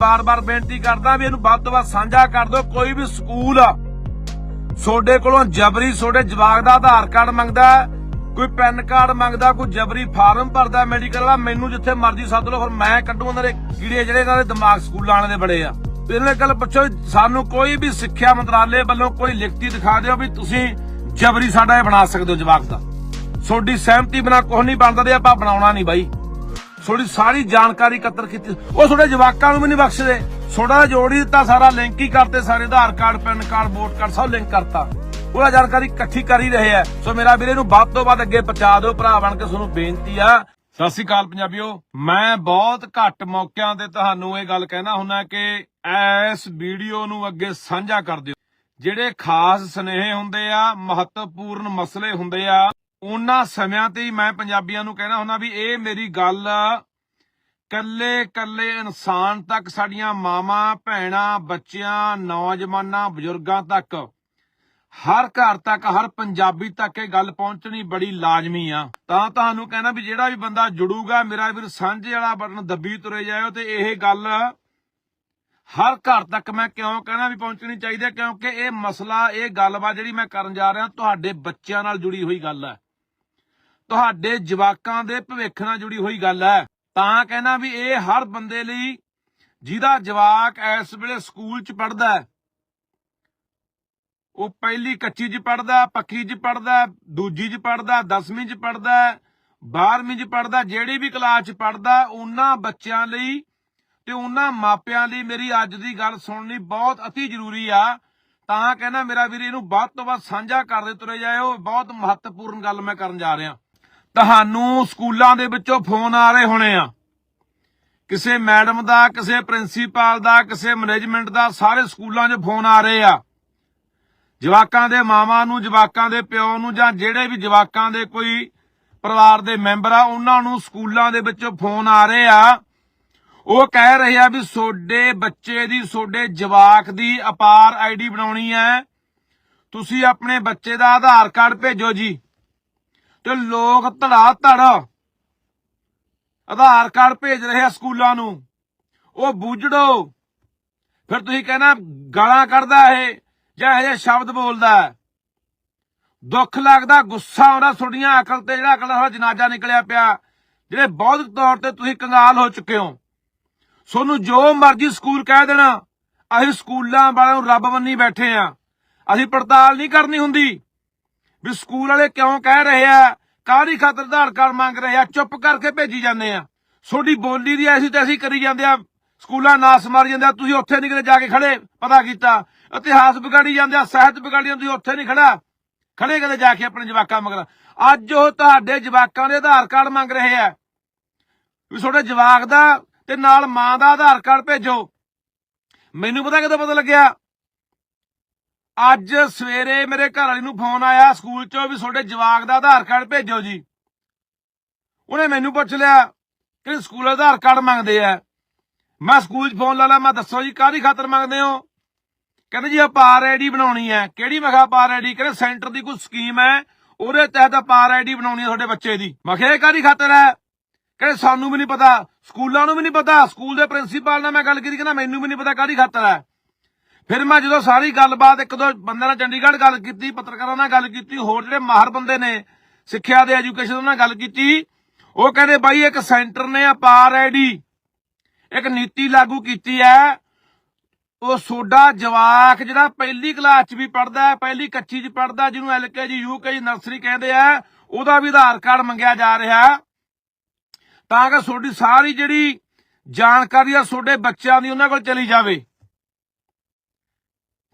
ਬਾਰ-ਬਾਰ ਬੇਨਤੀ ਕਰਦਾ ਵੀ ਇਹਨੂੰ ਵੱਧ ਤੋਂ ਵੱਧ ਸਾਂਝਾ ਕਰ ਦਿਓ, ਕੋਈ ਵੀ ਸਕੂਲ ਆ, ਤੁਹਾਡੇ ਕੋਲੋਂ ਜਬਰੀ, ਤੁਹਾਡੇ ਜਵਾਕ ਦਾ ਆਧਾਰ ਕਾਰਡ ਮੰਗਦਾ ਕੋਈ ਪੈਨ ਕਾਰਡ ਮੰਗਦਾ, ਕੋਈ ਜਬਰੀ ਫਾਰਮ ਭਰਦਾ ਮੈਡੀਕਲ ਵਾਲਾ, ਮੈਨੂੰ ਜਿੱਥੇ ਮਰਜ਼ੀ ਸੱਦ ਲਓ, ਫਿਰ ਮੈਂ ਕੱਢੂ ਉਹਨਾਂ ਦੇ ਕੀੜੇ ਜਿਹੜੇ ਇਹਨਾਂ ਦੇ ਦਿਮਾਗ ਸਕੂਲਾਂ ਵਾਲੇ ਦੇ ਬੜੇ ਆ। ਤੇ ਇਹਨਾਂ ਗੱਲ ਪੁੱਛੋ, ਸਾਨੂੰ ਕੋਈ ਵੀ ਸਿੱਖਿਆ ਮੰਤਰਾਲੇ ਵੱਲੋਂ ਕੋਈ ਲਿਖਤੀ ਦਿਖਾ ਦਿਓ ਵੀ ਤੁਸੀਂ ਜਬਰੀ ਸਾਡਾ ਇਹ ਬਣਾ ਸਕਦੇ ਹੋ ਜਵਾਕ ਦਾ। ਤੁਹਾਡੀ ਸਹਿਮਤੀ ਬਿਨਾ ਕੁਝ ਨਹੀਂ ਬਣਦਾ ਤੇ ਆਪਾਂ ਬਣਾਉਣਾ ਨਹੀਂ ਬਾਈ। ਤੁਹਾਡੀ ਸਾਰੀ ਜਾਣਕਾਰੀ ਇਕੱਤਰ ਕੀਤੀ। ਉਹ ਤੁਹਾਡੇ ਜਵਾਕਾਂ ਨੂੰ ਵੀ ਨਹੀਂ ਬਖਸ਼ਦੇ। ਤੁਹਾਡਾ ਜੋੜ ਹੀ ਦਿੱਤਾ, ਸਾਰਾ ਲਿੰਕ ਹੀ ਕਰਤੇ ਸਾਰੇ, Aadhaar card, pan card, vote card, ਸਭ ਲਿੰਕ ਕਰਤਾ। ਉਹਦਾ ਜਾਣਕਾਰੀ ਇਕੱਠੀ ਕਰ ਹੀ ਰਹੇ ਆ। ਸੋ ਮੇਰਾ ਵੀਰੇ ਨੂੰ ਵੱਧ ਤੋਂ ਵੱਧ ਅੱਗੇ ਪਹੁੰਚਾ ਦਿਓ, ਭਰਾ ਬਣ ਕੇ ਤੁਹਾਨੂੰ ਬੇਨਤੀ ਆ। ਸਤਿ ਸ੍ਰੀ ਅਕਾਲ ਪੰਜਾਬੀਓ, ਮੈਂ ਬਹੁਤ ਘੱਟ ਮੌਕਿਆਂ ਤੇ ਤੁਹਾਨੂੰ ਇਹ ਗੱਲ ਕਹਿਣਾ ਹੁੰਦਾ ਕਿ ਇਸ ਵੀਡੀਓ ਨੂੰ ਅੱਗੇ ਸਾਂਝਾ ਕਰ ਦਿਓ। ਜਿਹੜੇ ਖਾਸ ਸਨੇਹ ਹੁੰਦੇ ਆ, ਮਹੱਤਵਪੂਰਨ ਮਸਲੇ ਹੁੰਦੇ ਆ ਉਹਨਾਂ ਸਮਿਆਂ ਤੇ ਹੀ ਮੈਂ ਪੰਜਾਬੀਆਂ ਨੂੰ ਕਹਿਣਾ ਹੁੰਦਾ ਵੀ ਇਹ ਮੇਰੀ ਗੱਲ ਕੱਲੇ ਕੱਲੇ ਇਨਸਾਨ ਤੱਕ, ਸਾਡੀਆਂ ਮਾਵਾਂ, ਭੈਣਾਂ, ਬੱਚਿਆਂ, ਨੌਜਵਾਨਾਂ, ਬਜ਼ੁਰਗਾਂ ਤੱਕ, ਹਰ ਘਰ ਤੱਕ, ਹਰ ਪੰਜਾਬੀ ਤੱਕ ਇਹ ਗੱਲ ਪਹੁੰਚਣੀ ਬੜੀ ਲਾਜ਼ਮੀ ਆ। ਤਾਂ ਤੁਹਾਨੂੰ ਕਹਿਣਾ ਵੀ ਜਿਹੜਾ ਵੀ ਬੰਦਾ ਜੁੜੂਗਾ, ਮੇਰਾ ਵੀਰ ਸਾਂਝੇ ਵਾਲਾ ਬਟਨ ਦੱਬੀ ਤੁਰੇ ਜਾਇਓ ਤੇ ਇਹ ਗੱਲ ਹਰ ਘਰ ਤੱਕ ਮੈਂ ਕਿਉਂ ਕਹਿਣਾ ਵੀ ਪਹੁੰਚਣੀ ਚਾਹੀਦੀ ਹੈ ਕਿਉਂਕਿ ਇਹ ਮਸਲਾ, ਇਹ ਗੱਲਬਾਤ ਜਿਹੜੀ ਮੈਂ ਕਰਨ ਜਾ ਰਿਹਾ, ਤੁਹਾਡੇ ਬੱਚਿਆਂ ਨਾਲ ਜੁੜੀ ਹੋਈ ਗੱਲ ਹੈ ਤੁਹਾਡੇ ਜਵਾਕਾਂ ਦੇ ਭਵਿੱਖ ਨਾਲ ਜੁੜੀ ਹੋਈ ਗੱਲ ਹੈ। ਤਾਂ ਕਹਿਣਾ ਵੀ ਇਹ ਹਰ ਬੰਦੇ ਲਈ ਜਿਹਦਾ ਜਵਾਕ ਇਸ ਵੇਲੇ ਸਕੂਲ 'ਚ ਪੜਦਾ ਹੈ, ਉਹ ਪਹਿਲੀ ਕੱਚੀ 'ਚ ਪੜਦਾ ਪੱਕੀ 'ਚ ਪੜਦਾ ਦੂਜੀ 'ਚ ਪੜਦਾ 10ਵੀਂ 'ਚ ਪੜਦਾ 12ਵੀਂ 'ਚ ਪੜਦਾ ਜਿਹੜੀ ਵੀ ਕਲਾਸ 'ਚ ਪੜਦਾ ਉਹਨਾਂ ਬੱਚਿਆਂ ਲਈ ਤੇ ਉਹਨਾਂ ਮਾਪਿਆਂ ਲਈ ਮੇਰੀ ਅੱਜ ਦੀ ਗੱਲ ਸੁਣਨੀ ਬਹੁਤ ਅਤੀ ਜ਼ਰੂਰੀ ਆ। ਤਾਂ ਕਹਿੰਦਾ ਮੇਰਾ ਵੀਰ, ਇਹਨੂੰ ਵੱਧ ਤੋਂ ਵੱਧ ਸਾਂਝਾ ਕਰਦੇ ਤੁਰੇ ਜਾਇਓ। ਬਹੁਤ ਮਹੱਤਵਪੂਰਨ ਗੱਲ ਮੈਂ ਕਰਨ ਜਾ ਰਿਹਾ। ਤੁਹਾਨੂੰ ਸਕੂਲਾਂ ਦੇ ਵਿੱਚੋਂ ਫੋਨ ਆ ਰਹੇ ਹੋਣੇ ਆ। ਕਿਸੇ ਮੈਡਮ ਦਾ, ਕਿਸੇ ਪ੍ਰਿੰਸੀਪਲ ਦਾ, ਕਿਸੇ ਮੈਨੇਜਮੈਂਟ ਦਾ ਸਾਰੇ ਸਕੂਲਾਂ 'ਚ ਫੋਨ ਆ ਰਹੇ ਆ। ਜਵਾਕਾਂ ਦੇ ਮਾਵਾਂ ਨੂੰ, ਜਵਾਕਾਂ ਦੇ ਪਿਓ ਨੂੰ ਜਾਂ ਜਿਹੜੇ ਵੀ ਜਵਾਕਾਂ ਦੇ ਕੋਈ ਪਰਿਵਾਰ ਦੇ ਮੈਂਬਰ ਆ, ਉਹਨਾਂ ਨੂੰ ਸਕੂਲਾਂ ਦੇ ਵਿੱਚੋਂ ਫੋਨ ਆ ਰਹੇ ਆ। ਉਹ ਕਹਿ ਰਹੇ ਆ ਵੀ ਤੁਹਾਡੇ ਬੱਚੇ ਦੀ ਤੁਹਾਡੇ ਜਵਾਕ ਦੀ ਅਪਾਰ ਆਈਡੀ ਬਣਾਉਣੀ ਹੈ। ਤੁਸੀਂ ਆਪਣੇ ਬੱਚੇ ਦਾ ਆਧਾਰ ਕਾਰਡ ਭੇਜੋ ਜੀ। ਤੇ ਲੋਕ ਧੜਾ ਧੜ ਆਧਾਰ ਕਾਰਡ ਭੇਜ ਰਹੇ ਆ ਸਕੂਲਾਂ ਨੂੰ। ਉਹ ਬੂਝੜੋ। ਫਿਰ ਤੁਸੀਂ ਕਹਿਣਾ ਗਾਲਾਂ ਕੱਢਦਾ ਇਹ, ਜਾਂ ਇਹ ਸ਼ਬਦ ਬੋਲਦਾ ਹੈ। ਦੁੱਖ ਲੱਗਦਾ, ਗੁੱਸਾ ਆਉਂਦਾ, ਤੁਹਾਡੀਆਂ ਅਕਲ ਤੇ ਜਿਹੜਾ ਅਕਲ ਦਾ ਜਨਾਜ਼ਾ ਨਿਕਲਿਆ ਪਿਆ। ਜਿਹੜੇ ਬੌਧਿਕ ਤੌਰ ਤੇ ਤੁਸੀਂ ਕੰਗਾਲ ਹੋ ਚੁੱਕੇ ਹੋ। ਤੁਹਾਨੂੰ ਜੋ ਮਰਜ਼ੀ ਸਕੂਲ ਕਹਿ ਦੇਣਾ, ਅਸੀਂ ਸਕੂਲਾਂ ਵਾਲਿਆਂ ਨੂੰ ਰੱਬ ਮੰਨੀ ਬੈਠੇ ਆ। ਅਸੀਂ ਪੜਤਾਲ ਨਹੀਂ ਕਰਨੀ ਹੁੰਦੀ। ਵੀ ਸਕੂਲ ਵਾਲੇ ਕਿਉਂ ਕਹਿ ਰਹੇ ਆ? ਕਾਹਦੀ ਖਾਤਰ ਆਧਾਰ ਕਾਰਡ ਮੰਗ ਰਹੇ ਆ? ਚੁੱਪ ਕਰਕੇ ਭੇਜੀ ਜਾਂਦੇ ਆ। ਤੁਹਾਡੀ ਬੋਲੀ ਦੀ ਐਸੀ ਤੈਸੀ ਕਰੀ ਜਾਂਦੇ ਆ। ਸਕੂਲਾਂ ਨਾਸ ਮਾਰੀ ਜਾਂਦੇ ਆ। ਤੁਸੀਂ ਉੱਥੇ ਨਹੀਂ ਕਿਤੇ ਜਾ ਕੇ ਖੜੇ, ਪਤਾ ਕੀਤਾ। ਇਤਿਹਾਸ ਵਿਗਾੜੀ ਜਾਂਦੇ ਆ, ਸਾਹਿਤ ਵਿਗਾੜੀ ਜਾਂਦੇ ਤੁਸੀਂ ਉੱਥੇ ਨਹੀਂ ਖੜਾ। ਖੜੇ ਕਦੇ ਜਾ ਕੇ ਆਪਣੇ ਜਵਾਕਾਂ ਮਗਰ। ਅੱਜ ਉਹ ਤੁਹਾਡੇ ਜਵਾਕਾਂ ਦੇ ਆਧਾਰ ਕਾਰਡ ਮੰਗ ਰਹੇ ਆ। ਵੀ ਤੁਹਾਡੇ ਜਵਾਕ ਦਾ ਤੇ ਨਾਲ ਮਾਂ ਦਾ ਆਧਾਰ ਕਾਰਡ ਭੇਜੋ। ਮੈਨੂੰ ਪਤਾ ਕਿਦੋਂ ਪਤਾ ਲੱਗਿਆ? ਅੱਜ ਸਵੇਰੇ ਮੇਰੇ ਘਰ ਵਾਲੀ ਨੂੰ ਫੋਨ ਆਇਆ ਸਕੂਲ ਚੋਂ ਵੀ ਤੁਹਾਡੇ ਜਵਾਕ ਦਾ ਆਧਾਰ ਕਾਰਡ ਭੇਜੋ ਜੀ। ਉਹਨੇ ਮੈਨੂੰ ਪੁੱਛ ਲਿਆ ਕਿ ਸਕੂਲ ਆਧਾਰ ਕਾਰਡ ਮੰਗਦੇ ਆ। ਮੈਂ ਸਕੂਲ 'ਚ ਫੋਨ ਲਾ ਲਾ, ਮੈਂ ਦੱਸੋ ਜੀ, ਕਾਹਦੀ ਖਾਤਰ ਮੰਗਦੇ ਹੋ? ਕਹਿੰਦੇ ਜੀ ਅਪਾਰ ਆਈਡੀ ਬਣਾਉਣੀ ਹੈ। ਕਿਹੜੀ? ਮਖਾ ਕਿਹਾ ਅਪਾਰ ਆਈਡੀ ਕਹਿੰਦੇ ਸੈਂਟਰ ਦੀ ਕੋਈ ਸਕੀਮ ਹੈ, ਉਹਦੇ ਤਹਿਤ ਅਪਾਰ ਆਈਡੀ ਬਣਾਉਣੀ ਹੈ ਤੁਹਾਡੇ ਬੱਚੇ ਦੀ। ਮੈਂ ਕਿਹਾ ਕਾਹਦੀ ਖਾਤਰ ਹੈ? ਕਹਿੰਦੇ, ਸਾਨੂੰ ਵੀ ਨਹੀਂ ਪਤਾ, ਸਕੂਲਾਂ ਨੂੰ ਵੀ ਨਹੀਂ ਪਤਾ, ਸਕੂਲ ਦੇ ਪ੍ਰਿੰਸੀਪਲ ਨਾਲ ਮੈਂ ਗੱਲ ਕੀਤੀ, ਕਹਿੰਦਾ, ਮੈਨੂੰ ਵੀ ਨਹੀਂ ਪਤਾ ਕਾਹਦੀ ਖਾਤਰ ਹੈ। ਫਿਰ ਮੈਂ ਜਦੋਂ ਸਾਰੀ ਗੱਲਬਾਤ, ਇੱਕ ਦੋ ਬੰਦਿਆਂ ਨਾਲ ਚੰਡੀਗੜ੍ਹ ਗੱਲ ਕੀਤੀ, ਪੱਤਰਕਾਰਾਂ ਨਾਲ ਗੱਲ ਕੀਤੀ, ਹੋਰ ਜਿਹੜੇ ਮਾਹਰ ਬੰਦੇ ਨੇ ਸਿੱਖਿਆ ਦੇ ਐਜੂਕੇਸ਼ਨ ਨਾਲ ਗੱਲ ਕੀਤੀ, ਉਹ ਕਹਿੰਦੇ ਬਾਈ ਇੱਕ ਸੈਂਟਰ ਨੇ ਅਪਾਰ ਆਈਡੀ ਇੱਕ ਨੀਤੀ ਲਾਗੂ ਕੀਤੀ ਹੈ। ਉਹ ਸੋਡਾ ਜਵਾਕ ਜਿਹੜਾ ਪਹਿਲੀ ਕਲਾਸ ਚ ਵੀ ਪੜਦਾ ਹੈ, ਪਹਿਲੀ ਕੱਚੀ ਚ ਪੜਦਾ ਜਿਹਨੂੰ ਐਲਕੇਜੀ ਯੂਕੇਜੀ ਨਰਸਰੀ ਕਹਿੰਦੇ ਆ, ਉਹਦਾ ਵੀ ਆਧਾਰ ਕਾਰਡ ਮੰਗਿਆ ਜਾ ਰਿਹਾ। ਤਾਂ ਕਿ ਤੁਹਾਡੀ ਸਾਰੀ ਜਿਹੜੀ ਜਾਣਕਾਰੀ ਆ ਤੁਹਾਡੇ ਬੱਚਿਆਂ ਦੀ ਉਹਨਾਂ ਕੋਲ ਚਲੀ ਜਾਵੇ।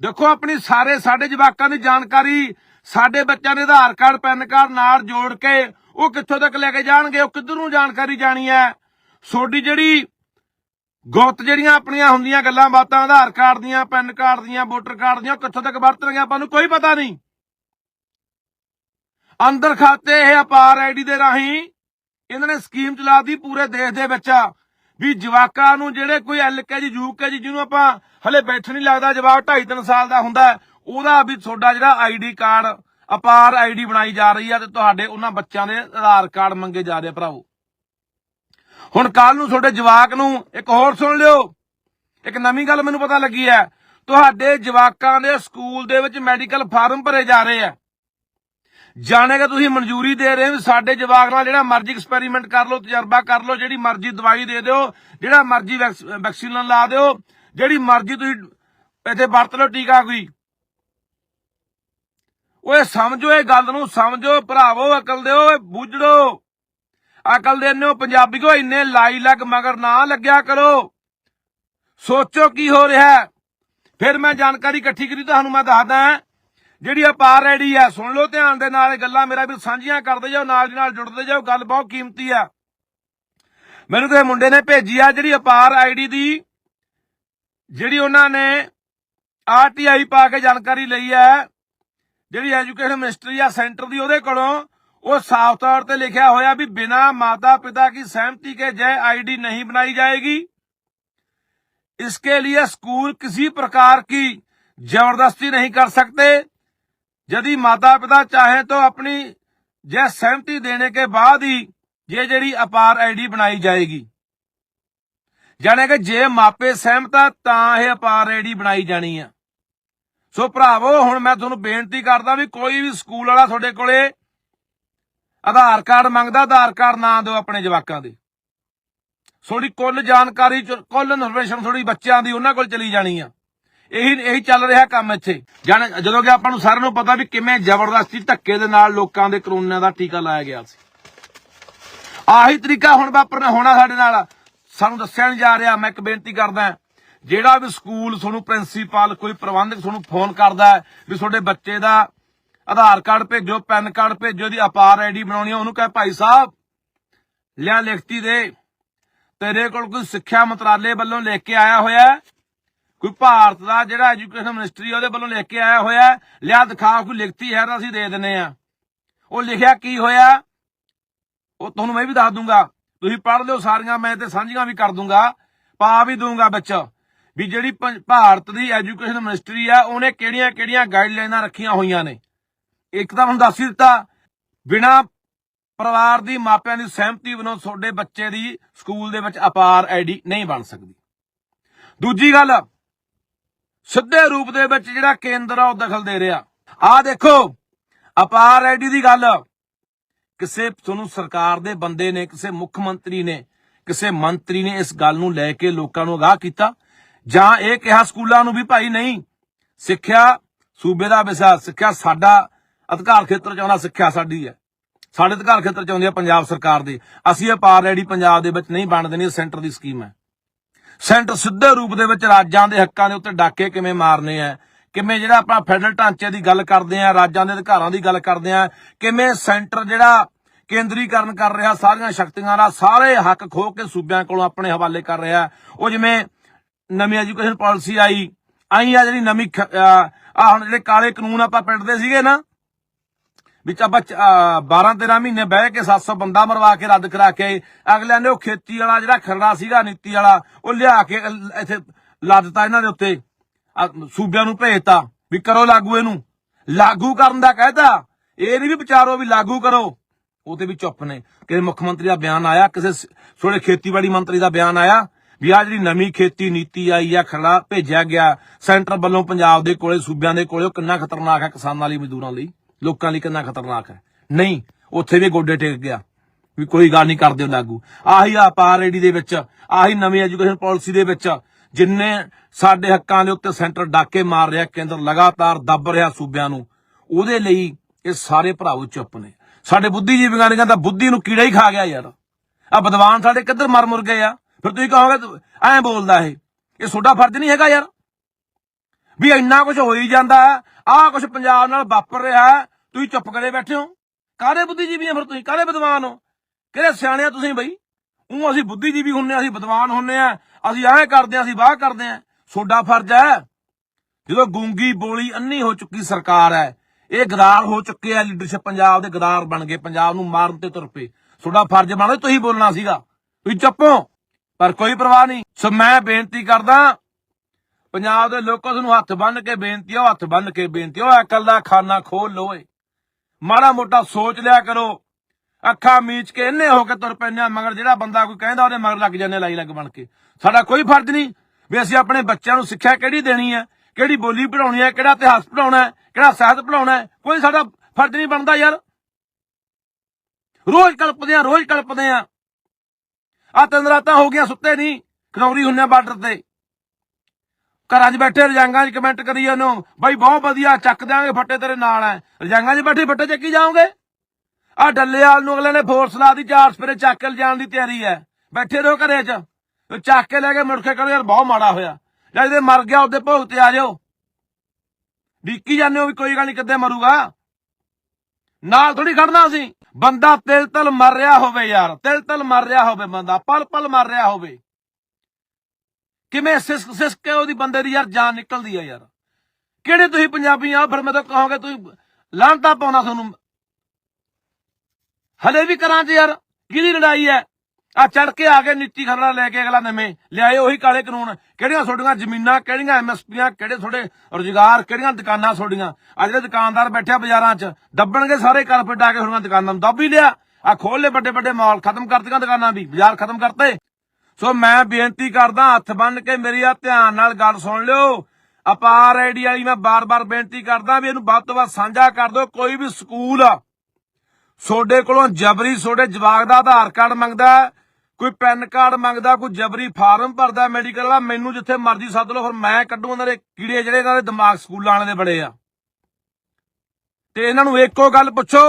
ਦੇਖੋ ਆਪਣੀ ਸਾਰੇ, ਸਾਡੇ ਜਵਾਕਾਂ ਦੀ ਜਾਣਕਾਰੀ, ਸਾਡੇ ਬੱਚਿਆਂ ਦੇ ਆਧਾਰ ਕਾਰਡ, ਪੈਨ ਕਾਰਡ ਨਾਲ ਜੋੜ ਕੇ ਉਹ ਕਿੱਥੋਂ ਤੱਕ ਲੈ ਕੇ ਜਾਣਗੇ, ਉਹ ਕਿੱਧਰ ਨੂੰ ਜਾਣਕਾਰੀ ਜਾਣੀ ਹੈ? ਤੁਹਾਡੀ ਜਿਹੜੀ ਗੁਪਤ ਜਿਹੜੀਆਂ ਆਪਣੀਆਂ ਹੁੰਦੀਆਂ ਗੱਲਾਂ ਬਾਤਾਂ, ਆਧਾਰ ਕਾਰਡ ਦੀਆਂ, ਪੈਨ ਕਾਰਡ ਦੀਆਂ, ਵੋਟਰ ਕਾਰਡ ਦੀਆਂ, ਉਹ ਕਿੱਥੋਂ ਤੱਕ ਵਰਤਣਗੇ ਆਪਾਂ ਨੂੰ ਕੋਈ ਪਤਾ ਨਹੀਂ। ਅੰਦਰ ਖਾਤੇ ਇਹ ਅਪਾਰ ਆਈਡੀ ਦੇ ਰਾਹੀਂ ਇਹਨਾਂ ਨੇ ਸਕੀਮ ਚਲਾਤੀ ਪੂਰੇ ਦੇਸ਼ ਦੇ ਵਿੱਚ। ਵੀ ਜਵਾਕਾਂ ਨੂੰ ਜਿਹੜੇ ਕੋਈ ਐਲਕੇਜੀ ਯੂਕੇਜੀ ਜਿਹਨੂੰ ਆਪਾਂ ਹਲੇ ਬੈਠ ਨਹੀਂ ਲੱਗਦਾ, ਜਵਾਕ 2.5 3 ਸਾਲ ਦਾ ਹੁੰਦਾ, ਉਹਦਾ ਵੀ ਤੁਹਾਡਾ ਜਿਹੜਾ ਆਈਡੀ ਕਾਰਡ, ਅਪਾਰ ਆਈਡੀ ਬਣਾਈ ਜਾ ਰਹੀ ਆ ਤੇ ਤੁਹਾਡੇ ਉਹਨਾਂ ਬੱਚਿਆਂ ਦੇ ਆਧਾਰ ਕਾਰਡ ਮੰਗੇ ਜਾ ਰਹੇ ਆ ਭਰਾਵੋ। ਹੁਣ ਕੱਲ ਨੂੰ ਤੁਹਾਡੇ ਜਵਾਕ ਨੂੰ ਇੱਕ ਹੋਰ ਸੁਣ ਲਿਓ। ਇੱਕ ਨਵੀਂ ਗੱਲ ਮੈਨੂੰ ਪਤਾ ਲੱਗੀ ਹੈ, ਤੁਹਾਡੇ ਜਵਾਕਾਂ ਦੇ ਸਕੂਲ ਦੇ ਵਿੱਚ ਮੈਡੀਕਲ ਫਾਰਮ ਭਰੇ ਜਾ ਰਹੇ ਆ। ਜਾਣੇ ਕਿ ਤੁਸੀਂ ਮਨਜ਼ੂਰੀ ਦੇ ਰਹੇ ਹੋ ਸਾਡੇ ਜਵਾਕ ਨਾਲ ਜਿਹੜਾ ਮਰਜ਼ੀ ਐਕਸਪੈਰੀਮੈਂਟ ਕਰ ਲਓ, ਤਜਰਬਾ ਕਰ ਲਓ, ਜਿਹੜੀ ਮਰਜ਼ੀ ਦਵਾਈ ਦੇ ਦਿਓ, ਜਿਹੜਾ ਮਰਜ਼ੀ ਵੈਕਸੀਨ ਲਾ ਦਿਓ, ਜਿਹੜੀ ਮਰਜ਼ੀ ਤੁਸੀਂ ਇੱਥੇ ਵਰਤ ਲਓ ਟੀਕਾ ਕੋਈ। ਓਏ ਸਮਝੋ ਇਹ ਗੱਲ ਨੂੰ, ਸਮਝੋ, ਭਰਾਵੋ, ਅਕਲ ਦਿਓ, ਓਏ ਬੁੱਝੜੋ। ਅਕਲ ਦੇ ਨੇ ਪੰਜਾਬੀਓ, ਇੰਨੇ ਲਾਈ ਲੱਗ ਮਗਰ ਨਾ ਲੱਗਿਆ ਕਰੋ। ਸੋਚੋ ਕੀ ਹੋ ਰਿਹਾ। ਫਿਰ ਮੈਂ ਜਾਣਕਾਰੀ ਇਕੱਠੀ ਕਰੀ, ਤੁਹਾਨੂੰ ਮੈਂ ਦੱਸਦਾ ਜਿਹੜੀ ਅਪਾਰ ਰੈਡੀ ਆ ਸੁਣ ਲਓ ਧਿਆਨ ਦੇ ਨਾਲ ਇਹ ਗੱਲਾਂ ਮੇਰਾ ਵੀ ਸਾਂਝੀਆਂ ਕਰਦੇ ਜਾਓ ਨਾਲ ਦੀ ਨਾਲ ਜੁੜਦੇ ਜਾਓ ਗੱਲ ਬਹੁਤ ਕੀਮਤੀ ਆ ਮੈਨੂੰ ਕਿਸੇ ਮੁੰਡੇ ਨੇ ਭੇਜੀ ਆ ਜਿਹੜੀ ਅਪਾਰ ਆਈਡੀ ਦੀ ਜਿਹੜੀ ਉਹਨਾਂ ਨੇ ਆਰਟੀਆਈ ਪਾ ਕੇ ਜਾਣਕਾਰੀ ਲਈ ਹੈ ਜਿਹੜੀ ਐਜੂਕੇਸ਼ਨ ਮਿਨਿਸਟਰੀ ਆ ਸੈਂਟਰ ਦੀ ਉਹਦੇ ਕੋਲੋਂ ਉਹ ਸਾਫ਼ ਤੌਰ ਤੇ ਲਿਖਿਆ ਹੋਇਆ ਵੀ ਬਿਨਾ ਮਾਤਾ पिता की सहमति के जय आईडी नहीं बनाई जाएगी इसके लिए स्कूल किसी प्रकार की जबरदस्ती नहीं कर सकते यदि माता पिता चाहें तो अपनी जय सहमति देने के बाद ही ये ਜਿਹੜੀ ਅਪਾਰ ਆਈਡੀ ਬਣਾਈ ਜਾਏਗੀ ਜਾਣੇ ਕਿ ਜੇ ਮਾਪੇ ਸਹਿਮਤ ਆ ਤਾਂ ਇਹ ਅਪਾਰ ਆਈਡੀ ਬਣਾਈ ਜਾਣੀ ਆ ਸੋ ਭਰਾਵੋ ਹੁਣ ਮੈਂ ਤੁਹਾਨੂੰ ਬੇਨਤੀ ਕਰਦਾ ਵੀ ਕੋਈ ਵੀ ਸਕੂਲ ਵਾਲਾ ਤੁਹਾਡੇ ਕੋਲੇ ਆਧਾਰ ਕਾਰਡ ਮੰਗਦਾ ਆਧਾਰ ਕਾਰਡ ਨਾ ਦਿਓ ਆਪਣੇ ਜਵਾਕਾਂ ਦੇ ਥੋੜੀ ਕੁੱਲ ਜਾਣਕਾਰੀ ਚ- ਕੁੱਲ ਇਨਫੋਰਮੇਸ਼ਨ ਥੋੜੀ ਬੱਚਿਆਂ ਦੀ ਉਹਨਾਂ ਕੋਲ ਚਲੀ ਜਾਣੀ ਆ ਇਹੀ ਇਹੀ ਚੱਲ ਰਿਹਾ ਕੰਮ ਇੱਥੇ। ਜਾਣ ਜਦੋਂ ਕਿ ਆਪਾਂ ਨੂੰ ਸਾਰਿਆਂ ਨੂੰ ਪਤਾ ਵੀ ਕਿਵੇਂ ਜ਼ਬਰਦਸਤੀ ਧੱਕੇ ਦੇ ਨਾਲ ਲੋਕਾਂ ਦੇ ਕਰੋਨਾ ਦਾ ਟੀਕਾ ਲਾਇਆ ਗਿਆ ਸੀ। ਆਹੀ ਤਰੀਕਾ ਹੁਣ ਵਾਪਰਨਾ ਹੋਣਾ ਸਾਡੇ ਨਾਲ। ਸਾਨੂੰ ਦੱਸਿਆ ਨਹੀਂ ਜਾ ਰਿਹਾ, ਮੈਂ ਇੱਕ ਬੇਨਤੀ ਕਰਦਾ ਜਿਹੜਾ ਵੀ ਸਕੂਲ ਤੁਹਾਨੂੰ ਪ੍ਰਿੰਸੀਪਲ, ਕੋਈ ਪ੍ਰਬੰਧਕ ਤੁਹਾਨੂੰ ਫੋਨ ਕਰਦਾ ਵੀ ਤੁਹਾਡੇ ਬੱਚੇ ਦਾ ਆਧਾਰ ਕਾਰਡ ਭੇਜੋ, ਪੈਨ ਕਾਰਡ ਭੇਜੋ ਦੀ ਅਪਾਰ ਆਈਡੀ ਬਣਾਉਣੀ ਆ, ਉਹਨੂੰ ਕਹੇ, ਭਾਈ ਸਾਹਿਬ, ਲਿਆ ਲਿਖਤੀ ਦੇ। ਤੇਰੇ ਕੋਲ ਕੋਈ ਸਿੱਖਿਆ ਮੰਤਰਾਲੇ ਵੱਲੋਂ ਲਿਖ ਕੇ ਆਇਆ ਹੋਇਆ ਕੋਈ ਭਾਰਤ ਦਾ ਜਿਹੜਾ ਐਜੂਕੇਸ਼ਨ ਮਿਨਿਸਟਰੀ ਉਹਦੇ ਵੱਲੋਂ ਲਿਖ ਕੇ ਆਇਆ ਹੋਇਆ ਲਿਆ ਦਿਖਾ, ਕੋਈ ਲਿਖਤੀ ਹੈ ਤਾਂ ਅਸੀਂ ਦੇ ਦਿੰਨੇ ਆ ਉਹ ਲਿਖਿਆ ਕੀ ਹੋਇਆ? ਉਹ ਤੁਹਾਨੂੰ ਮੈਂ ਵੀ ਦੱਸ ਦੂੰਗਾ। ਤੁਸੀਂ ਪੜ੍ਹ ਲਿਓ ਸਾਰੀਆਂ, ਮੈਂ ਤੇ ਸਾਂਝੀਆਂ ਵੀ ਕਰ ਦੂੰਗਾ। ਪਾ ਵੀ ਦੂੰਗਾ ਵਿੱਚ ਵੀ ਜਿਹੜੀ ਭਾਰਤ ਦੀ ਐਜੂਕੇਸ਼ਨ ਮਿਨਿਸਟਰੀ ਆ, ਉਹਨੇ ਕਿਹੜੀਆਂ-ਕਿਹੜੀਆਂ ਗਾਈਡਲਾਈਨਾਂ ਰੱਖੀਆਂ ਹੋਈਆਂ ਨੇ? ਇੱਕ ਤਾਂ ਹੁਣ ਦੱਸ ਹੀ ਦਿੱਤਾ, ਬਿਨਾ ਪਰਿਵਾਰ ਦੀ ਮਾਪਿਆਂ ਦੀ ਸਹਿਮਤੀ ਬਿਨਾਂ ਤੁਹਾਡੇ ਬੱਚੇ ਦੀ ਸਕੂਲ ਦੇ ਵਿੱਚ ਅਪਾਰ ਆਈਡੀ ਨਹੀਂ ਬਣ ਸਕਦੀ। ਦੂਜੀ ਗੱਲ ਸਿੱਧੇ ਰੂਪ ਦੇ ਵਿੱਚ ਜਿਹੜਾ ਕੇਂਦਰ ਆ ਉਹ ਦਖਲ ਦੇ ਰਿਹਾ। ਆਹ ਦੇਖੋ ਅਪਾਰ ਆਈਡੀ ਦੀ ਗੱਲ। ਕਿਸੇ ਤੁਹਾਨੂੰ ਸਰਕਾਰ ਦੇ ਬੰਦੇ ਨੇ, ਕਿਸੇ ਮੁੱਖ ਮੰਤਰੀ ਨੇ, ਕਿਸੇ ਮੰਤਰੀ ਨੇ ਇਸ ਗੱਲ ਨੂੰ ਲੈ ਕੇ ਲੋਕਾਂ ਨੂੰ ਅਗਾਹ ਕੀਤਾ। ਜਾਂ ਇਹ ਕਿਹਾ ਸਕੂਲਾਂ ਨੂੰ ਵੀ ਭਾਈ ਨਹੀਂ, ਸਿੱਖਿਆ ਸੂਬੇ ਦਾ ਵਿਸ਼ਾ, ਸਿੱਖਿਆ ਸਾਡਾ ਅਧਿਕਾਰ ਖੇਤਰ ਚ ਆਉਣਾ ਸਿੱਖਿਆ ਸਾਡੀ ਹੈ। ਸਾਡੇ ਅਧਿਕਾਰ ਖੇਤਰ ਚ ਆਉਂਦੀ ਹੈ ਪੰਜਾਬ ਸਰਕਾਰ ਦੀ। ਅਸੀਂ ਇਹ ਪਾਰ ਰੈਡੀ ਪੰਜਾਬ ਦੇ ਵਿੱਚ ਨਹੀਂ ਬਣ ਦੇਣੀ ਸੈਂਟਰ ਦੀ ਸਕੀਮ ਹੈ। ਸੈਂਟਰ ਸਿੱਧੇ ਰੂਪ ਦੇ ਵਿੱਚ ਰਾਜਾਂ ਦੇ ਹੱਕਾਂ ਦੇ ਉੱਤੇ ਡਾਕੇ ਕਿਵੇਂ ਮਾਰਨੇ ਆ? ਕਿਵੇਂ ਜਿਹੜਾ ਆਪਾਂ ਫੈਡਰਲ ਢਾਂਚੇ ਦੀ ਗੱਲ ਕਰਦੇ ਆ, ਰਾਜਾਂ ਦੇ ਅਧਿਕਾਰਾਂ ਦੀ ਗੱਲ ਕਰਦੇ ਆ, ਕਿਵੇਂ ਸੈਂਟਰ ਜਿਹੜਾ ਕੇਂਦਰੀਕਰਨ ਕਰ ਰਿਹਾ, ਸਾਰੀਆਂ ਸ਼ਕਤੀਆਂ ਦਾ ਸਾਰੇ ਹੱਕ ਖੋ ਕੇ ਸੂਬਿਆਂ ਕੋਲੋਂ ਆਪਣੇ ਹਵਾਲੇ ਕਰ ਰਿਹਾ। ਉਹ ਜਿਵੇਂ ਨਵੀਂ ਐਜੂਕੇਸ਼ਨ ਪਾਲਿਸੀ ਆਈ ਆਈ ਆ ਜਿਹੜੀ ਨਵੀਂ ਆ ਹੁਣ ਜਿਹੜੇ ਕਾਲੇ ਕਾਨੂੰਨ ਆਪਾਂ ਪਿੰਡ ਦੇ ਸੀਗੇ ਨਾ ਵਿੱਚ ਆਪਾਂ 12 13 ਮਹੀਨੇ ਬਹਿ ਕੇ 700 ਬੰਦਾ ਮਰਵਾ ਕੇ ਰੱਦ ਕਰਾ ਕੇ ਅਗਲਿਆਂ ਨੇ ਉਹ ਖੇਤੀ ਵਾਲਾ ਜਿਹੜਾ ਖਰੜਾ ਸੀਗਾ, ਨੀਤੀ ਵਾਲਾ, ਉਹ ਲਿਆ ਕੇ ਅਲ- ਇੱਥੇ ਲੱਦਤਾ ਇਹਨਾਂ ਦੇ ਉੱਤੇ। ਸੂਬਿਆਂ ਨੂੰ ਭੇਜਤਾ ਵੀ ਕਰੋ ਲਾਗੂ ਇਹਨੂੰ। ਲਾਗੂ ਕਰਨ ਦਾ ਕਹਿਤਾ। ਇਹ ਨਹੀਂ ਵੀ ਵਿਚਾਰੋ ਵੀ ਲਾਗੂ ਕਰੋ। ਉਹ ਤੇ ਵੀ ਚੁੱਪ ਨੇ। ਕਿਸੇ ਮੁੱਖ ਮੰਤਰੀ ਦਾ ਬਿਆਨ ਆਇਆ, ਕਿਸੇ ਸ- ਖੇਤੀਬਾੜੀ ਮੰਤਰੀ ਦਾ ਬਿਆਨ ਆਇਆ ਵੀ ਆ ਜਿਹੜੀ ਨਵੀਂ ਖੇਤੀ ਨੀਤੀ ਆਈ ਆ, ਖਰੜਾ ਭੇਜਿਆ ਗਿਆ। ਸੈਂਟਰ ਵੱਲੋਂ ਪੰਜਾਬ ਦੇ ਕੋਲੇ, ਸੂਬਿਆਂ ਦੇ ਕੋਲੇ, ਉਹ ਕਿੰਨਾ ਖਤਰਨਾਕ ਹੈ ਕਿਸਾਨਾਂ ਲਈ, ਮਜ਼ਦੂਰਾਂ ਲਈ। ਲੋਕਾਂ ਲਈ ਕਿੰਨਾ ਖਤਰਨਾਕ ਹੈ। ਨਹੀਂ, ਉੱਥੇ ਵੀ ਗੋਡੇ ਟੇਕ ਗਿਆ। ਵੀ ਕੋਈ ਗੱਲ ਨਹੀਂ ਕਰਦੇ ਲਾਗੂ। ਆਹੀ ਆ ਪਾਰ ਰੇਡੀ ਦੇ ਵਿੱਚ, ਆਹੀ ਨਵੀਂ ਐਜੂਕੇਸ਼ਨ ਪਾਲਿਸੀ ਦੇ ਵਿੱਚ, ਜਿੰਨੇ ਸਾਡੇ ਹੱਕਾਂ ਦੇ ਉੱਤੇ ਸੈਂਟਰ ਡਾਕੇ ਮਾਰ ਰਿਹਾ, ਕੇਂਦਰ ਲਗਾਤਾਰ ਦੱਬ ਰਿਹਾ ਸੂਬਿਆਂ ਨੂੰ, ਉਹਦੇ ਲਈ ਇਹ ਸਾਰੇ ਭਰਾਵੋ ਚੁੱਪ ਨੇ। ਸਾਡੇ ਬੁੱਧੀਜੀਵੀਆਂ ਨੇ ਕਹਿੰਦਾ, ਬੁੱਧੀ ਨੂੰ ਕੀੜਾ ਹੀ ਖਾ ਗਿਆ ਯਾਰ। ਆ ਵਿਦਵਾਨ ਸਾਡੇ ਕਿੱਧਰ ਮਰ ਮੁਰ ਗਏ ਆ? ਫਿਰ ਤੁਸੀਂ ਕਹੋਗੇ, ਐਂ ਬੋਲਦਾ ਇਹ। ਇਹ ਤੁਹਾਡਾ ਫਰਜ਼ ਨਹੀਂ ਹੈਗਾ ਯਾਰ। ਵੀ ਇੰਨਾ ਕੁਝ ਹੋ ਹੀ ਜਾਂਦਾ ਆਹ ਕੁਝ ਪੰਜਾਬ ਨਾਲ ਵਾਪਰ ਰਿਹਾ ਤੁਸੀਂ ਚੁੱਪ ਕਰੇ ਬੈਠੇ ਹੋ। ਕਾਹਦੇ ਬੁੱਧੀਜੀਵੀ ਆ ਫਿਰ ਤੁਸੀਂ? ਕਾਹਦੇ ਵਿਦਵਾਨ ਹੋ? ਕਿਹੜੇ ਸਿਆਣੇ ਆ ਤੁਸੀਂ ਬਈ? ਉਹ ਅਸੀਂ ਬੁੱਧੀਜੀਵੀ ਹੁੰਨੇ ਆ, ਅਸੀਂ ਵਿਦਵਾਨ ਹੁੰਨੇ ਆ, ਅਸੀਂ ਐਂ ਕਰਦੇ ਆ, ਅਸੀਂ ਵਾਹ ਕਰਦੇ ਆ। ਤੁਹਾਡਾ ਫਰਜ਼ ਹੈ, ਜਦੋਂ ਗੂੰਗੀ ਬੋਲੀ ਅੰਨੀ ਹੋ ਚੁੱਕੀ ਸਰਕਾਰ ਹੈ, ਇਹ ਗਦਾਰ ਹੋ ਚੁੱਕੇ ਆ ਲੀਡਰਸ਼ਿਪ ਪੰਜਾਬ ਦੇ ਗਦਾਰ ਬਣ ਗਏ, ਪੰਜਾਬ ਨੂੰ ਮਾਰਨ ਤੇ ਤੁਰ ਪਏ। ਤੁਹਾਡਾ ਫਰਜ਼ ਬਣਦਾ ਤੁਸੀਂ ਬੋਲਣਾ ਸੀਗਾ। ਤੁਸੀਂ ਚੱਪੋ ਪਰ ਕੋਈ ਪਰਵਾਹ ਨਹੀਂ। ਸੋ ਮੈਂ ਬੇਨਤੀ ਕਰਦਾ ਪੰਜਾਬ ਦੇ ਲੋਕਾਂ ਤੁਹਾਨੂੰ ਹੱਥ ਬੰਨ ਕੇ ਬੇਨਤੀ ਆ ਉਹ ਹੱਥ ਬੰਨ ਕੇ ਬੇਨਤੀ ਆ, ਉਹ ਅਕਲ ਦਾ ਖਾਨਾ ਖੋਲ ਲੋ ਏ ਮਾੜਾ ਮੋਟਾ ਸੋਚ ਲਿਆ ਕਰੋ। ਅੱਖਾਂ ਮੀਚ ਕੇ ਇੰਨੇ ਹੋ ਕੇ ਤੁਰ ਪੈਂਦੇ ਆ ਮਗਰ ਜਿਹੜਾ ਬੰਦਾ ਕੋਈ ਕਹਿੰਦਾ ਉਹਦੇ ਮਗਰ ਲੱਗ ਜਾਂਦੇ ਲਾਈ ਲੱਗ ਬਣ ਕੇ। ਸਾਡਾ ਕੋਈ ਫਰਜ਼ ਨਹੀਂ ਵੀ ਅਸੀਂ ਆਪਣੇ ਬੱਚਿਆਂ ਨੂੰ ਸਿੱਖਿਆ ਕਿਹੜੀ ਦੇਣੀ ਹੈ ਕਿਹੜੀ ਬੋਲੀ ਪੜਾਉਣੀ ਹੈ ਕਿਹੜਾ ਇਤਿਹਾਸ ਪੜਾਉਣਾ ਹੈ ਕਿਹੜਾ ਸਾਹਿਤ ਪੜਾਉਣਾ ਹੈ। ਕੋਈ ਸਾਡਾ ਫਰਜ਼ ਨਹੀਂ ਬਣਦਾ ਯਾਰ। ਰੋਜ਼ ਕਲਪਦੇ ਆ ਰੋਜ਼ ਕਲਪਦੇ ਆ। ਆ ਤਿੰਨ ਰਾਤਾਂ ਹੋ ਗਈਆਂ ਸੁੱਤੇ ਨਹੀਂ ਖਨੌਰੀ ਹੁੰਨੇ ਬਾਰਡਰ ਤੇ। ਘਰਾਂ 'ਚ ਬੈਠੇ ਰਜਾਂਗਾਂ 'ਚ ਕਮੈਂਟ ਕਰੀ ਜਾਂਦੇ ਬਾਈ ਬਹੁਤ ਵਧੀਆ, ਚੱਕ ਦਿਆਂਗੇ ਫੱਟੇ ਤੇਰੇ ਨਾਲ ਐ। ਰਜਾਂਗਾਂ 'ਚ ਬੈਠੇ, ਫੱਟੇ ਚੱਕੀ ਜਾਓਗੇ? ਆ ਡੱਲੇਵਾਲ ਨੂੰ ਅਗਲੇ ਨੇ ਫੋਰਸ ਲਾ ਦੀ ਚਾਰ ਸਪਰੇ ਚੱਕ ਕੇ ਲਿਜਾਣ ਦੀ ਤਿਆਰੀ ਐ। ਬੈਠੇ ਰਹੋ ਘਰੇ 'ਚ। ਚੱਕ ਕੇ ਲੈ ਕੇ ਮੁੜ ਕੇ ਕਹਿੰਦੇ, ਯਾਰ ਬਹੁਤ ਮਾੜਾ ਹੋਇਆ। ਜਦ ਇਹਦੇ ਮਰ ਗਿਆ, ਉਹਦੇ ਭੋਗ ਤੇ ਆ ਜਾਓ। ਡੀਕੀ ਜਾਂਦੇ ਹੋ ਵੀ ਕੋਈ ਗੱਲ ਨਹੀਂ ਕਿੱਦੇ ਮਰੂਗਾ? ਨਾਲ ਥੋੜੀ ਖੜਨਾ ਸੀ ਬੰਦਾ ਤਿਲ ਤਲ ਮਰ ਰਿਹਾ ਹੋਵੇ ਯਾਰ ਤਿਲ ਤਲ ਮਰ ਰਿਹਾ ਹੋਵੇ ਬੰਦਾ ਪਲ ਪਲ ਮਰ ਰਿਹਾ ਹੋਵੇ। ਕਿਵੇਂ ਸਿਸਕ ਸਿਸਕ ਕੇ ਉਹਦੀ ਬੰਦੇ ਦੀ ਯਾਰ ਜਾਨ ਨਿਕਲਦੀ ਆ ਯਾਰ। ਕਿਹੜੇ ਤੁਸੀਂ ਪੰਜਾਬੀ ਆ, ਫਿਰ ਮੈਂ ਤਾਂ ਕਹਾਂਗੇ ਤੁਸੀਂ ਲਾਂਟਾ ਪਾਉਣਾ ਤੁਹਾਨੂੰ। ਹਲੇ ਵੀ ਕਰਾਂ ਚ ਯਾਰ, ਕਿਹਦੀ ਲੜਾਈ ਹੈ ਆ ਚੜ ਕੇ ਆ ਕੇ ਨੀਤੀ ਖਰੜਾ ਲੈ ਕੇ ਅਗਲਾ ਨਵੇਂ, ਲਿਆਏ ਉਹੀ ਕਾਲੇ ਕਾਨੂੰਨ। ਕਿਹੜੀਆਂ ਤੁਹਾਡੀਆਂ ਜ਼ਮੀਨਾਂ, ਕਿਹੜੀਆਂ ਐਮਐਸਪੀਆਂ ਕਿਹੜੇ ਤੁਹਾਡੇ ਰੁਜ਼ਗਾਰ, ਕਿਹੜੀਆਂ ਦੁਕਾਨਾਂ ਤੁਹਾਡੀਆਂ? ਅੱਜ ਜਿਹੜੇ ਦੁਕਾਨਦਾਰ ਬੈਠਿਆ ਬਾਜ਼ਾਰਾਂ 'ਚ, ਦੱਬਣਗੇ ਸਾਰੇ ਕਾਰਪੇਟ ਆ ਕੇ ਤੁਹਾਡੀਆਂ ਦੁਕਾਨਾਂ ਨੂੰ ਦੱਬ ਹੀ ਲਿਆ। ਆ ਖੋਲ ਲੈ ਵੱਡੇ ਵੱਡੇ ਮਾਲ, ਖਤਮ ਕਰਤੀਆਂ ਦੁਕਾਨਾਂ ਵੀ, ਬਾਜ਼ਾਰ ਖਤਮ ਕਰਤੇ। ਸੋ ਮੈਂ ਬੇਨਤੀ ਕਰਦਾ, ਹੱਥ ਬੰਨ ਕੇ ਮੇਰੀ ਆ ਧਿਆਨ ਨਾਲ ਗੱਲ ਸੁਣ ਲਿਓ। ਅਪਾਰ ਆਈਡੀ ਵਾਲੀ ਮੈਂ ਬਾਰ-ਬਾਰ ਬੇਨਤੀ ਕਰਦਾ ਵੀ ਇਹਨੂੰ ਵੱਧ ਤੋਂ ਵੱਧ ਸਾਂਝਾ ਕਰ ਦਿਓ, ਕੋਈ ਵੀ ਸਕੂਲ ਆ ਤੁਹਾਡੇ ਕੋਲੋਂ ਜਬਰੀ ਤੁਹਾਡੇ ਜਵਾਕ ਦਾ ਆਧਾਰ ਕਾਰਡ ਮੰਗਦਾ ਕੋਈ ਪੈਨ ਕਾਰਡ ਮੰਗਦਾ, ਕੋਈ ਜਬਰੀ ਫਾਰਮ ਭਰਦਾ ਮੈਡੀਕਲ ਵਾਲਾ, ਮੈਨੂੰ ਜਿੱਥੇ ਮਰਜ਼ੀ ਸੱਦ ਲਓ, ਫਿਰ ਮੈਂ ਕੱਢੂ ਉਹਨਾਂ ਦੇ ਕੀੜੇ ਜਿਹੜੇ ਇਹਨਾਂ ਦੇ ਦਿਮਾਗ ਸਕੂਲਾਂ ਵਾਲੇ ਦੇ ਬੜੇ ਆ। ਤੇ ਇਹਨਾਂ ਨੂੰ ਇੱਕੋ ਗੱਲ ਪੁੱਛੋ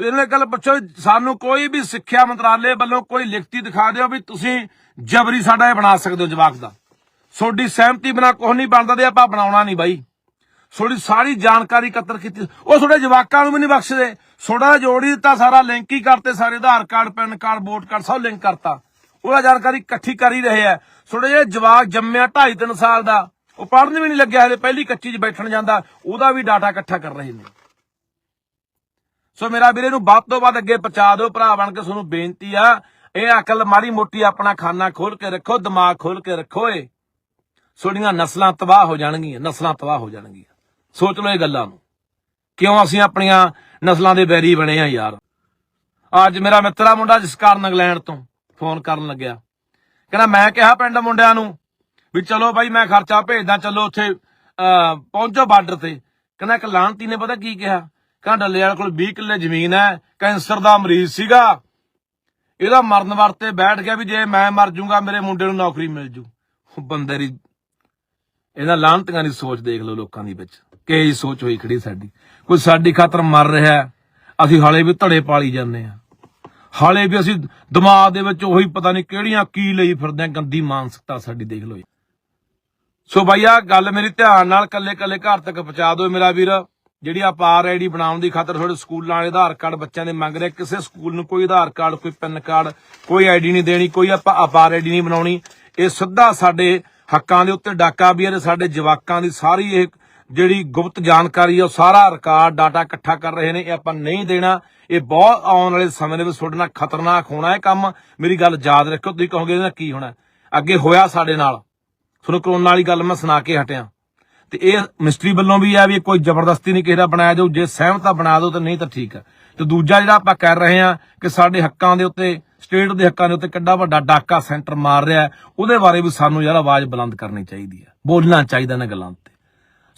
ਇਹਨਾਂ ਗੱਲ ਪੁੱਛੋ, ਸਾਨੂੰ ਕੋਈ ਵੀ ਸਿੱਖਿਆ ਮੰਤਰਾਲੇ ਵੱਲੋਂ ਕੋਈ ਲਿਖਤੀ ਦਿਖਾ ਦਿਓ ਵੀ ਤੁਸੀਂ ਜਬਰੀ ਸਾਡਾ ਇਹ ਬਣਾ ਸਕਦੇ ਹੋ ਜਵਾਕ ਦਾ। ਤੁਹਾਡੀ ਸਹਿਮਤੀ ਬਿਨਾ ਕੁਝ ਨਹੀਂ ਬਣਦਾ ਤੇ ਆਪਾਂ ਬਣਾਉਣਾ ਨਹੀਂ ਬਾਈ। ਤੁਹਾਡੀ ਸਾਰੀ ਜਾਣਕਾਰੀ ਇਕੱਤਰ ਕੀਤੀ। ਉਹ ਤੁਹਾਡੇ ਜਵਾਕਾਂ ਨੂੰ ਵੀ ਨਹੀਂ ਬਖਸ਼ਦੇ। ਤੁਹਾਡਾ ਜੋੜ ਹੀ ਦਿੱਤਾ, ਸਾਰਾ ਲਿੰਕ ਹੀ ਕਰਤੇ, ਸਾਰੇ Aadhaar card, pan card, vote card, ਸਭ ਲਿੰਕ ਕਰਤਾ। ਉਹਦਾ ਜਾਣਕਾਰੀ ਇਕੱਠੀ ਕਰ ਹੀ ਰਹੇ ਆ। ਤੁਹਾਡੇ ਜਿਹੜੇ ਜਵਾਕ ਜੰਮਿਆ 2.5 3 ਸਾਲ ਦਾ, ਉਹ ਪੜ੍ਹਨ ਵੀ ਨਹੀਂ ਲੱਗਿਆ ਹਲੇ ਪਹਿਲੀ ਕੱਚੀ 'ਚ ਬੈਠਣ ਜਾਂਦਾ, ਉਹਦਾ ਵੀ ਡਾਟਾ ਇਕੱਠਾ ਕਰ ਰਹੇ ਨੇ। ਸੋ ਮੇਰਾ ਵੀਰੇ ਨੂੰ ਵੱਧ ਤੋਂ ਵੱਧ ਅੱਗੇ ਪਹੁੰਚਾ ਦਿਓ ਭਰਾ ਬਣ ਕੇ ਤੁਹਾਨੂੰ ਬੇਨਤੀ ਆ ਇਹ ਅਕਲ ਮਾੜੀ ਮੋਟੀ ਆਪਣਾ ਖਾਨਾ ਖੋਲ ਕੇ ਰੱਖੋ ਦਿਮਾਗ ਖੋਲ ਕੇ ਰੱਖੋ ਏ। ਤੁਹਾਡੀਆਂ ਨਸਲਾਂ ਤਬਾਹ ਹੋ ਜਾਣਗੀਆਂ ਨਸਲਾਂ ਤਬਾਹ ਹੋ ਜਾਣਗੀਆਂ। ਸੋਚ ਲਓ ਇਹ ਗੱਲਾਂ ਨੂੰ। ਕਿਉਂ ਅਸੀਂ ਆਪਣੀਆਂ ਨਸਲਾਂ ਦੇ ਬੈਰੀ ਬਣੇ ਆ ਯਾਰ? ਅੱਜ ਮੇਰਾ ਮਿੱਤਰਾ ਮੁੰਡਾ ਜਿਸ ਕਾਰਨ ਇੰਗਲੈਂਡ ਤੋਂ ਫੋਨ ਕਰਨ ਲੱਗਿਆ। ਕਹਿੰਦਾ ਮੈਂ ਕਿਹਾ ਪਿੰਡ ਮੁੰਡਿਆਂ ਨੂੰ ਵੀ ਚਲੋ ਬਾਈ ਮੈਂ ਖਰਚਾ ਭੇਜਦਾ ਚਲੋ ਉੱਥੇ ਅਹ, ਪਹੁੰਚੋ ਬਾਰਡਰ ਤੇ। ਕਹਿੰਦਾ ਇੱਕ ਲਾਂਤੀ ਨੇ ਪਤਾ ਕੀ ਕਿਹਾ? ਕਹਿੰਦਾ ਡੱਲੇ ਵਾਲੇ ਕੋਲ 20 ਕਿੱਲੇ ਜ਼ਮੀਨ ਹੈ, ਕੈਂਸਰ ਦਾ ਮਰੀਜ਼ ਸੀਗਾ। ਇਹਦਾ ਮਰਨ ਵਰਤੇ ਬੈਠ ਗਿਆ ਵੀ ਜੇ ਮੈਂ ਮਰ ਜਾਊਂਗਾ ਮੇਰੇ ਮੁੰਡੇ ਨੂੰ ਨੌਕਰੀ ਮਿਲ ਜੂ। ਬੰਦੇ ਦੀ ਇਹਨਾਂ ਲਾਂਤੀਆਂ ਦੀ ਸੋਚ ਦੇਖ ਲਓ ਲੋਕਾਂ ਦੀ ਵਿੱਚ। ਕਿਹੀ ਸੋਚ ਹੋਈ ਖੜੀ ਸਾਡੀ। ਕੋਈ ਸਾਡੀ ਖਾਤਰ ਮਰ ਰਿਹਾ ਅਸੀਂ ਹਾਲੇ ਵੀ ਧੜੇ ਪਾਲੀ ਜਾਂਦੇ ਆ ਹਾਲੇ ਵੀ ਅਸੀਂ ਦਿਮਾਗ ਦੇ ਵਿੱਚ ਉਹੀ ਪਤਾ ਨਹੀਂ ਕਿਹੜੀਆਂ ਕੀ ਲਈ ਫਿਰਦੇ ਆ ਗੰਦੀ ਮਾਨਸਿਕਤਾ ਸਾਡੀ ਦੇਖ ਲਓ ਸੋ ਭਈਆ ਗੱਲ ਮੇਰੀ ਧਿਆਨ ਨਾਲ ਕੱਲੇ ਕੱਲੇ ਘਰ ਤੱਕ ਪਹੁੰਚਾ ਦਿਓ ਮੇਰਾ ਵੀਰ। ਜਿਹੜੀ ਅਪਾਰ ਆਈਡੀ ਬਣਾਉਣ ਦੀ ਖਾਤਰ ਤੁਹਾਡੇ ਸਕੂਲਾਂ ਵਾਲੇ ਆਧਾਰ ਕਾਰਡ ਬੱਚਿਆਂ ਦੇ ਮੰਗ ਰਹੇ ਕਿਸੇ ਸਕੂਲ ਨੂੰ ਕੋਈ ਆਧਾਰ ਕਾਰਡ, ਕੋਈ ਪੈਨ ਕਾਰਡ, ਕੋਈ ਆਈਡੀ ਨਹੀਂ ਦੇਣੀ, ਕੋਈ ਆਪਾਂ ਅਪਾਰ ਆਈਡੀ ਨਹੀਂ ਬਣਾਉਣੀ। ਇਹ ਸਿੱਧਾ ਸਾਡੇ ਹੱਕਾਂ ਦੇ ਉੱਤੇ ਡਾਕਾ ਵੀ ਹੈ ਤੇ ਸਾਡੇ ਜਵਾਕਾਂ ਦੀ ਸਾਰੀ ਇਹ ਜਿਹੜੀ ਗੁਪਤ ਜਾਣਕਾਰੀ ਹੈ, ਉਹ ਸਾਰਾ ਰਿਕਾਰਡ, ਡਾਟਾ ਇਕੱਠਾ ਕਰ ਰਹੇ ਨੇ, ਇਹ ਆਪਾਂ ਨਹੀਂ ਦੇਣਾ। ਇਹ ਬਹੁਤ ਆਉਣ ਵਾਲੇ ਸਮੇਂ ਦੇ ਵਿੱਚ ਤੁਹਾਡੇ ਨਾਲ ਖਤਰਨਾਕ ਹੋਣਾ ਹੈ ਕੰਮ। ਮੇਰੀ ਗੱਲ ਯਾਦ ਰੱਖਿਓ, ਤੁਸੀਂ ਕਹੋਗੇ ਇਹਦੇ ਨਾਲ ਕੀ ਹੋਣਾ? ਅੱਗੇ ਹੋਇਆ ਸਾਡੇ ਨਾਲ। ਤੁਹਾਨੂੰ ਕਰੋਨਾ ਵਾਲੀ ਗੱਲ ਮੈਂ ਸੁਣਾ ਕੇ ਹਟਿਆ। ਤੇ ਇਹ ਮਿਸਟਰੀ ਵੱਲੋਂ ਵੀ ਆ ਵੀ ਇਹ ਕੋਈ ਜ਼ਬਰਦਸਤੀ ਨਹੀਂ ਕਿਸੇ ਦਾ ਬਣਾਇਆ ਜਾਊ, ਜੇ ਸਹਿਮਤਾ ਆ ਬਣਾ ਦਿਓ ਤੇ ਨਹੀਂ ਤਾਂ ਠੀਕ ਆ। ਤੇ ਦੂਜਾ ਜਿਹੜਾ ਆਪਾਂ ਕਰ ਰਹੇ ਆ ਕਿ ਸਾਡੇ ਹੱਕਾਂ ਦੇ ਉੱਤੇ, ਸਟੇਟ ਦੇ ਹੱਕਾਂ ਦੇ ਉੱਤੇ ਕਿੱਡਾ ਵੱਡਾ ਡਾਕਾ ਸੈਂਟਰ ਮਾਰ ਰਿਹਾ ਉਹਦੇ ਬਾਰੇ ਵੀ ਸਾਨੂੰ ਯਾਰ ਆਵਾਜ਼ ਬੁਲੰਦ ਕਰਨੀ ਚਾਹੀਦੀ ਹੈ। ਬੋਲਣਾ ਚਾਹੀਦਾ ਇਹਨਾਂ ਗੱਲਾਂ ਤੇ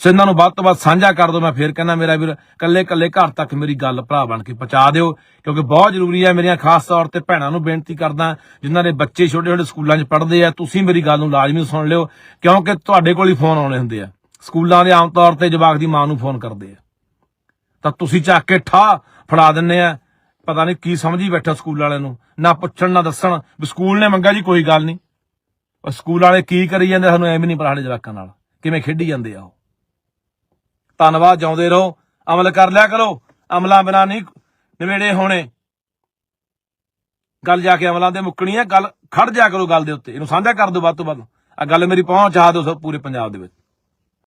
ਸੋ ਇਹਨਾਂ ਨੂੰ ਵੱਧ ਤੋਂ ਵੱਧ ਸਾਂਝਾ ਕਰ ਦਿਓ, ਮੈਂ ਫੇਰ ਕਹਿੰਦਾ ਮੇਰਾ ਵੀਰ ਕੱਲੇ ਕੱਲੇ ਘਰ ਤੱਕ ਮੇਰੀ ਗੱਲ ਭਰਾ ਬਣ ਕੇ ਪਹੁੰਚਾ ਦਿਓ, ਕਿਉਂਕਿ ਬਹੁਤ ਜ਼ਰੂਰੀ ਹੈ, ਮੇਰੀਆਂ ਖਾਸ ਤੌਰ ਤੇ ਭੈਣਾਂ ਨੂੰ ਬੇਨਤੀ ਕਰਦਾ, ਜਿਨ੍ਹਾਂ ਦੇ ਬੱਚੇ ਛੋਟੇ ਛੋਟੇ ਸਕੂਲਾਂ 'ਚ ਪੜ੍ਹਦੇ ਆ, ਤੁਸੀਂ ਮੇਰੀ ਗੱਲ ਨੂੰ ਲਾਜ਼ਮੀ ਸੁਣ ਲਿਓ, ਕਿਉਂਕਿ ਤੁਹਾਡੇ ਕੋਲ ਹੀ ਫੋਨ ਆਉਣੇ ਹੁੰਦੇ ਆ। ਸਕੂਲਾਂ ਦੇ ਆਮ ਤੌਰ ਤੇ ਜਵਾਕ ਦੀ ਮਾਂ ਨੂੰ ਫੋਨ ਕਰਦੇ ਆ। ਤਾਂ ਤੁਸੀਂ ਚੱਕ ਕੇ ਠਾ ਫੜਾ ਦਿੰਨੇ ਆ। ਪਤਾ ਨਹੀਂ ਕੀ ਸਮਝੀ ਬੈਠਾ ਸਕੂਲ ਵਾਲਿਆਂ ਨੂੰ। ਨਾ ਪੁੱਛਣ, ਨਾ ਦੱਸਣ ਵੀ ਸਕੂਲ ਨੇ ਮੰਗਾ ਜੀ, ਕੋਈ ਗੱਲ ਨਹੀਂ। ਉਹ ਸਕੂਲ ਵਾਲੇ ਕੀ ਕਰੀ ਜਾਂਦੇ ਸਾਨੂੰ ਐਵੇਂ ਨਹੀਂ ਪਤਾ ਸਾਡੇ ਜਵਾਕਾਂ ਨਾਲ। ਕਿਵੇਂ ਖੇਡੀ ਜਾਂਦੇ ਆ ਉਹ। ਧੰਨਵਾਦ, ਜਾਉਂਦੇ ਰਹੋ। ਅਮਲ ਕਰ ਲਿਆ ਕਰੋ। ਅਮਲਾਂ ਬਿਨਾ ਨਹੀਂ ਨਿਵੇੜੇ ਹੋਣੇ। ਗੱਲ ਜਾ ਕੇ ਅਮਲਾਂ ਦੇ ਮੁੱਕਣੀ ਹੈ ਗੱਲ ਖੜ ਜਾ ਕਰੋ ਗੱਲ ਦੇ ਉੱਤੇ। ਇਹਨੂੰ ਸਾਂਝਾ ਕਰ ਦਿਓ ਵੱਧ ਤੋਂ ਵੱਧ। ਆ ਗੱਲ ਮੇਰੀ ਪਹੁੰਚਾ ਦਿਓ ਸਭ ਪੂਰੇ ਪੰਜਾਬ ਦੇ ਵਿੱਚ।